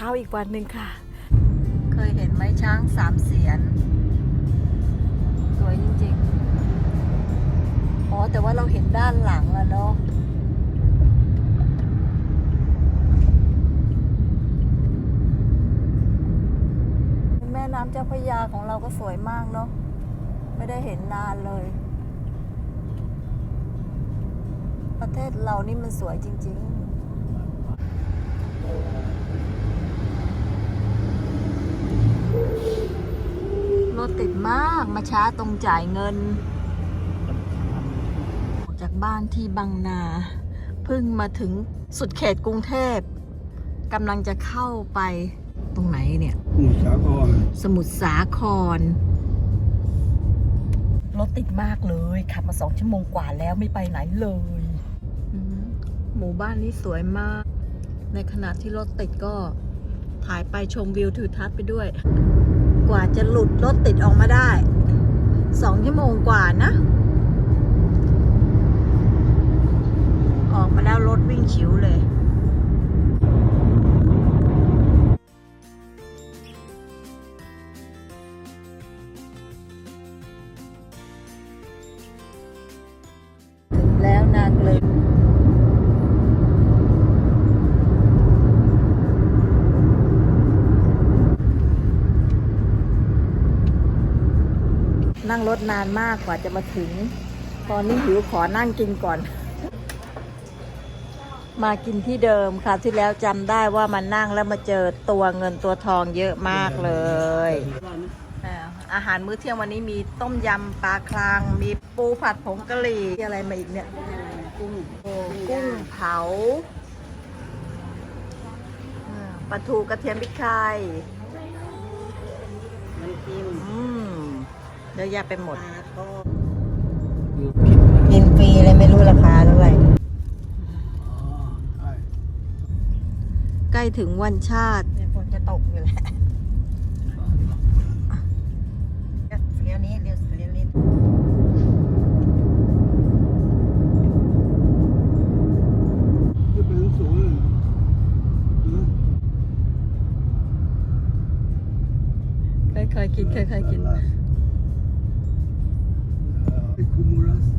ช้าอีกวันหนึ่งค่ะ เคยเห็นไหมช้างสามเสียน สวยจริงๆ อ๋อ แต่ว่าเราเห็นด้านหลังอะเนาะแม่น้ำเจ้าพระยาของเราก็สวยมากเนาะไม่ได้เห็นนานเลย ประเทศเรานี่มันสวยจริง ๆ รถ ติดมากมาช้าตรงจ่ายเงินออกจากบ้านที่บางนาเพิ่งมาถึงสุดเขตกรุงเทพกำลังจะเข้าไปตรงไหนเนี่ยหมุทรสาครสมุทรสาครรถติดมากเลยขับมาสองชั่วโมงกว่าแล้วไม่ไปไหนเลยอืมหมู่บ้านนี้สวยมาก ในขณะที่รถติดก็ถ่ายไปชมวิวทิวทัศน์ไปด้วย กว่าจะหลุดรถติดออกมาได้สองชั่วโมงกว่านะ ออกมาแล้วรถวิ่งฉิวเลยถึงแล้วนางเลย นั่งรถนานมากกว่าจะมาถึง ตอนนี้หิวขอนั่งกินก่อน มากินที่เดิมค่ะที่แล้วจำได้ว่ามานั่งแล้วมาเจอตัวเงินตัวทองเยอะมากเลยอาหารมื้อเที่ยงวันนี้มีต้มยำปลาคลาง มีปูผัดผงกะหรี่มีอะไรมาอีกเนี่ย กุ้งกุ้งเผาอ่าปลาทูกระเทียมพริกไทย เยอะแยะไปหมดปลาทอดอยู่ผิดนะกินฟรีเลยไม่รู้ราคาเท่าไหร่อ๋อใช่ใกล้ถึงวันชาติเนี่ยฝนจะตกอยู่แหละเลี้ยวนี้เลี้ยวเลี้ยวนี้ขึ้นไปสูงๆเลยเออเคยเคยกินเคยเคยกิน te acumulas